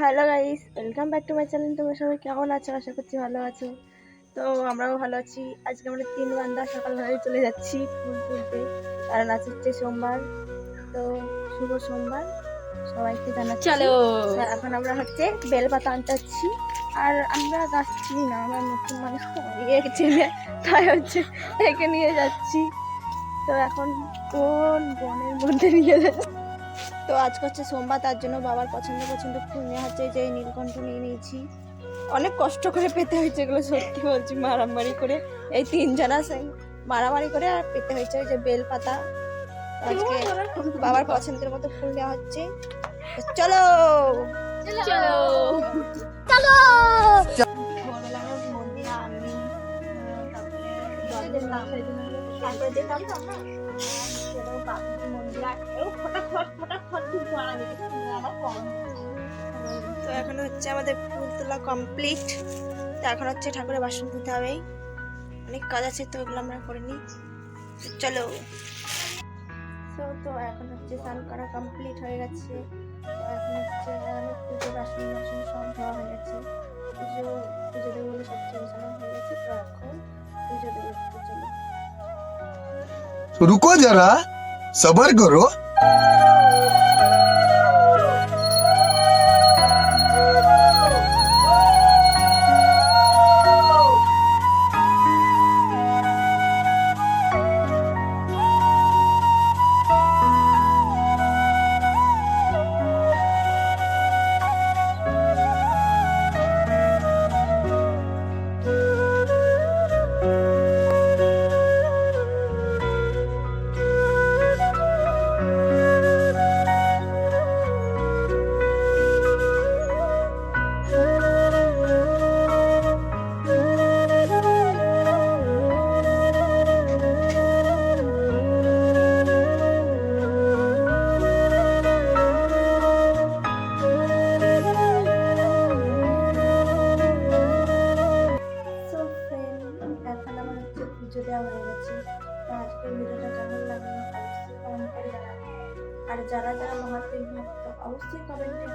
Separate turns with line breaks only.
Hello guys welcome back to my channel. তোমরা সবাই কেমন আছো? আশা করছি ভালো আছো। তো আমরাও ভালো আছি। আজকে আমরা তিন বান্দা সকালবেলায় চলে যাচ্ছি ফুল তুলতে। কারণ আজ হচ্ছে সোমবার। তো শুভ সোমবার। সবাইকে জানাচ্ছি।
চলো।
এখন আমরা হচ্ছে বেলপাতা আনতে যাচ্ছি আর আমরা গাছ চিনি না আমরা নতুন মানুষ ইয়ে চিনে তাই হচ্ছে একে নিয়ে যাচ্ছি। তো এখন কোন বনের মধ্যে নিয়ে যাচ্ছি? তো আজকে হচ্ছে সোমবার তার জন্য বাবার পছন্দ পছন্দ ফুল নেওয়া হচ্ছে যে এই নীলকণ্ঠ নিয়ে নিয়েছি। অনেক কষ্ট করে পেতে হয়েছে এগুলো সত্যি বলছি মারামারি করে। এই তিনজনা মারামারি করে আর পেতে হয়েছে ওই যে বেল পাতা। আজকে বাবার পছন্দের মতো ফুল নেওয়া হচ্ছে। চলো!
চলো!
আহ, তারপরে। যেতাম চলো তো এখন হচ্ছে আমাদের ফুল তোলা কমপ্লিট তো এখন হচ্ছে ঠাকুরের বাসন ধুতে হবে। অনেক কাজ আছে তো ওগুলো আমরা করে নিই। চলো। তো তো এখন হচ্ছে স্নান করা কমপ্লিট হয়ে গেছে। এখন হচ্ছে অনেক পুজো বাসন বাসন সব ধোয়া হয়ে গেছে। পুজো পুজো সব হয়ে গেছে। তো এখন পুজো চলো।
রুকো যারা। सबर करो।
দেওয়া হয়ে গেছে। আজকের ভিডিওটা কেমন লাগল? অবশ্যই কমেন্ট করে জানাবেন। আর যারা যারা মহাদেব অবশ্যই কমেন্টে